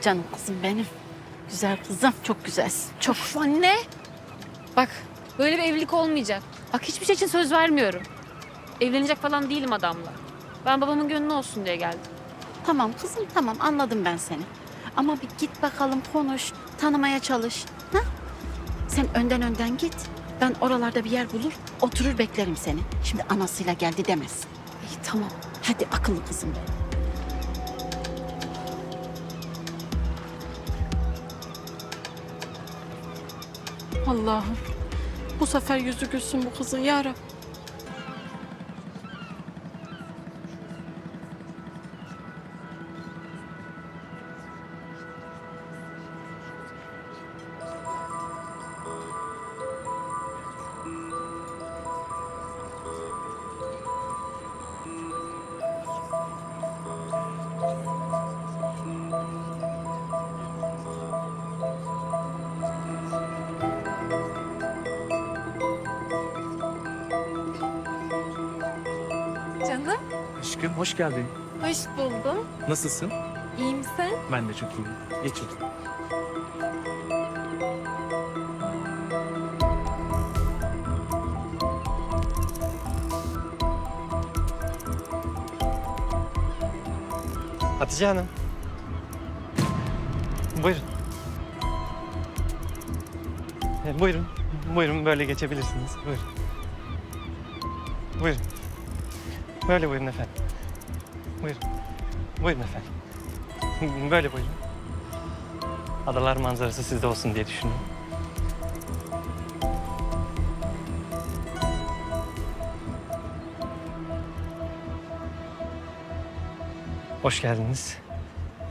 Canım kızım benim. Güzel kızım. Çok güzelsin. Çok. Of anne. Bak böyle bir evlilik olmayacak. Bak hiçbir şey için söz vermiyorum. Evlenecek falan değilim adamla. Ben babamın gönlü olsun diye geldim. Tamam kızım tamam anladım ben seni. Ama bir git bakalım konuş. Tanımaya çalış. Ha? Sen önden önden git. Ben oralarda bir yer bulur, oturur beklerim seni. Şimdi anasıyla geldi demez. İyi tamam. Hadi akıllı kızım benim. Allah'ım. Bu sefer yüzü gülsün bu kızın ya Rab. Aşkım hoş geldin. hoş buldum. Nasılsın? İyi misin? Ben de çok iyiyim. Geç otur. Hatice Hanım. Buyurun. E, buyurun. Buyurun böyle geçebilirsiniz. Buyurun. Buyurun. Böyle buyurun efendim. Buyurun. Buyurun efendim. Böyle buyurun. Adalar manzarası sizde olsun diye düşündüm. Hoş geldiniz.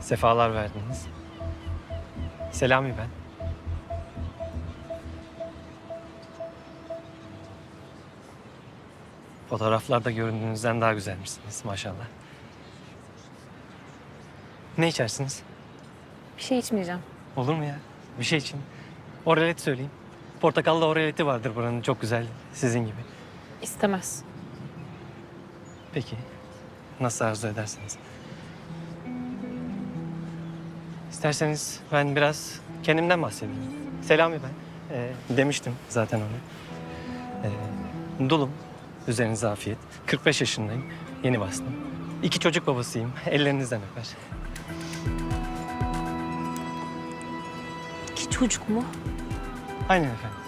Sefalar verdiniz. Selami ben. Fotoğraflarda göründüğünüzden daha güzelmişsiniz maşallah. Ne içersiniz? Bir şey içmeyeceğim. Olur mu ya? Bir şey için. Oralet söyleyeyim. Portakallı oraleti vardır buranın çok güzel sizin gibi. İstemez. Peki. Nasıl arzu edersiniz? İsterseniz ben biraz kendimden bahsedeyim. Selami ben. Ee, demiştim zaten onu. Ee, dulum. Üzerinize afiyet. 45 yaşındayım. Yeni bastım. İki çocuk babasıyım. Ellerinizden öper. Çocuk mu? Aynen efendim.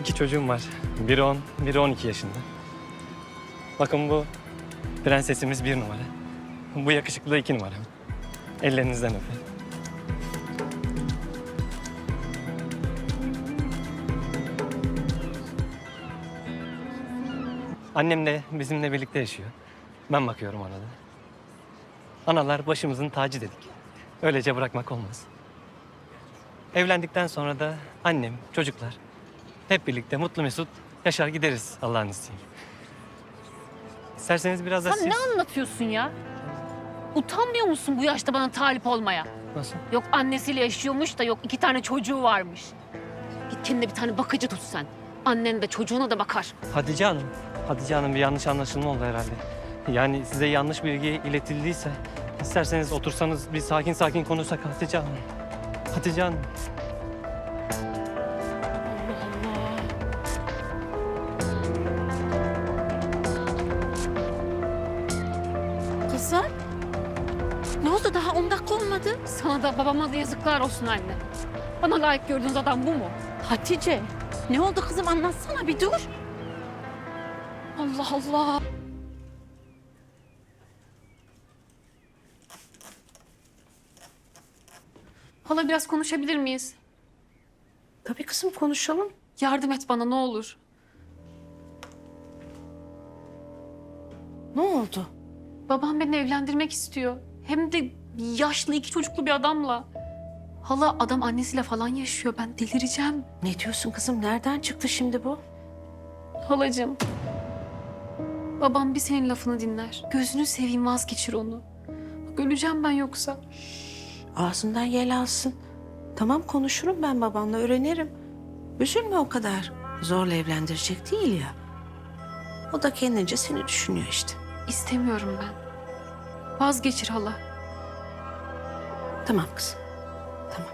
İki çocuğum var. Biri 10, biri 12 yaşında. Bakın bu prensesimiz bir numara. Bu yakışıklı da iki numara. Ellerinizden öperim. Annem de bizimle birlikte yaşıyor. Ben bakıyorum ona da. Analar başımızın tacı dedik. Öylece bırakmak olmaz. Evlendikten sonra da annem, çocuklar hep birlikte mutlu mesut yaşar gideriz Allah'ın izniyle. İsterseniz biraz da Sen siz... ne anlatıyorsun ya? Utanmıyor musun bu yaşta bana talip olmaya? Nasıl? Yok annesiyle yaşıyormuş da yok iki tane çocuğu varmış. Git kendine bir tane bakıcı tut sen. Annen de çocuğuna da bakar. Hatice Hanım, Hatice Hanım bir yanlış anlaşılma oldu herhalde. Yani size yanlış bilgi iletildiyse isterseniz otursanız bir sakin sakin konuşsak Hatice Hanım. Hatice Hanım. Kızım. Ne oldu daha 10 dakika olmadı. Sana da babama da yazıklar olsun anne. Bana layık gördüğünüz adam bu mu? Hatice. Ne oldu kızım anlatsana bir dur. Allah Allah. Hala biraz konuşabilir miyiz? Tabii kızım konuşalım. Yardım et bana ne olur. Ne oldu? Babam beni evlendirmek istiyor. Hem de yaşlı iki çocuklu bir adamla. Hala adam annesiyle falan yaşıyor. Ben delireceğim. Ne diyorsun kızım? Nereden çıktı şimdi bu? Halacığım. Babam bir senin lafını dinler. Gözünü seveyim vazgeçir onu. Bak öleceğim ben yoksa. Ağzından yel alsın. Tamam konuşurum ben babanla öğrenirim. Üzülme o kadar. Zorla evlendirecek değil ya. O da kendince seni düşünüyor işte. İstemiyorum ben. Vazgeçir hala. Tamam kızım. Tamam.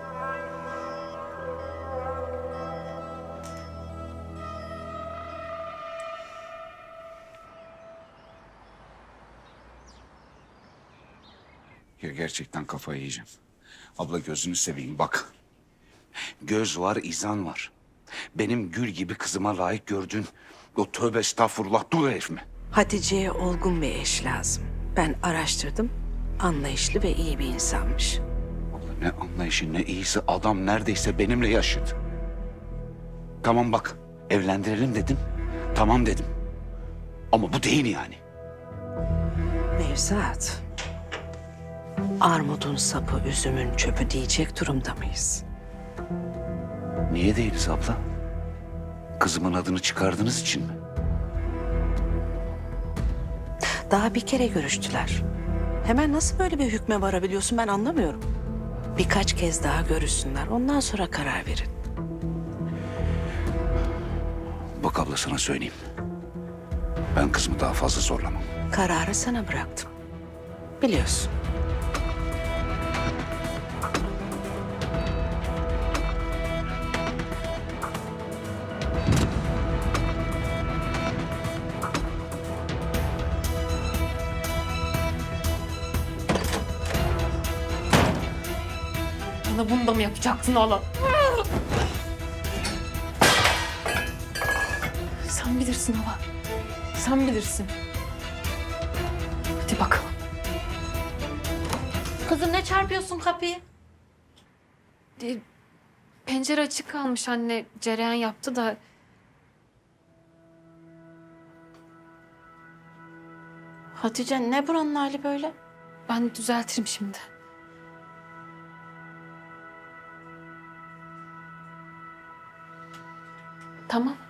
Ya gerçekten kafayı yiyeceğim. Abla gözünü seveyim bak. Göz var, izan var. Benim gül gibi kızıma layık gördüğün o tövbe estağfurullah dul herif mi? Hatice'ye olgun bir eş lazım. Ben araştırdım. Anlayışlı ve iyi bir insanmış. Abla ne anlayışı ne iyisi adam neredeyse benimle yaşıt. Tamam bak evlendirelim dedim. Tamam dedim. Ama bu değil yani. Nevzat. Armudun sapı, üzümün çöpü diyecek durumda mıyız? Niye değiliz abla? Kızımın adını çıkardığınız için mi? Daha bir kere görüştüler. Hemen nasıl böyle bir hükme varabiliyorsun ben anlamıyorum. Birkaç kez daha görüşsünler. Ondan sonra karar verin. Bak abla sana söyleyeyim. Ben kızımı daha fazla zorlamam. Kararı sana bıraktım. Biliyorsun. Bana bunu da mı yapacaktın oğlum? Sen bilirsin hala. Sen bilirsin. Hadi bakalım. Kızım ne çarpıyorsun kapıyı? E, Pencere açık kalmış anne. Cereyan yaptı da Hatice ne buranın hali böyle? ben düzeltirim şimdi. Tamam.